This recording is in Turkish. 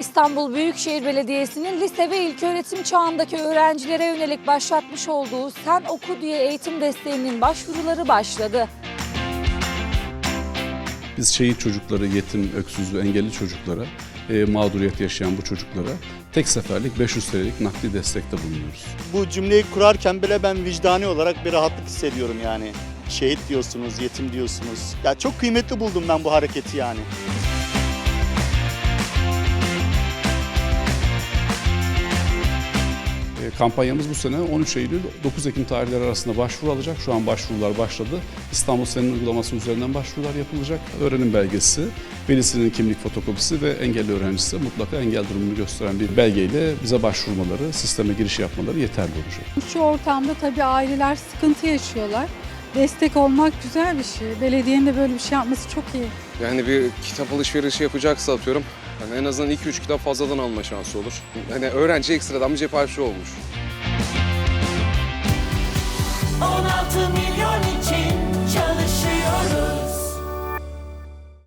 İstanbul Büyükşehir Belediyesi'nin lise ve ilköğretim çağındaki öğrencilere yönelik başlatmış olduğu Sen Oku diye eğitim desteğinin başvuruları başladı. Biz şehit çocukları, yetim, öksüz ve engelli çocuklara, e, mağduriyet yaşayan bu çocuklara tek seferlik 500 TL'lik nakdi destekte bulunuyoruz. Bu cümleyi kurarken bile ben vicdani olarak bir rahatlık hissediyorum yani. Şehit diyorsunuz, yetim diyorsunuz. Ya çok kıymetli buldum ben bu hareketi yani. Kampanyamız bu sene 13 Eylül 9 Ekim tarihleri arasında başvuru alacak. Şu an başvurular başladı. İstanbul Senin uygulaması üzerinden başvurular yapılacak. Öğrenim belgesi, velisinin kimlik fotokopisi ve engelli öğrencisi mutlaka engel durumunu gösteren bir belgeyle bize başvurmaları, sisteme giriş yapmaları yeterli olacak. Şu ortamda tabii aileler sıkıntı yaşıyorlar. Destek olmak güzel bir şey. Belediyenin de böyle bir şey yapması çok iyi. Yani bir kitap alışverişi yapacaksa atıyorum. Hani en azından 2-3 kitap fazladan alma şansı olur. Hani öğrenci ekstradan bir cep harçlığı olmuş.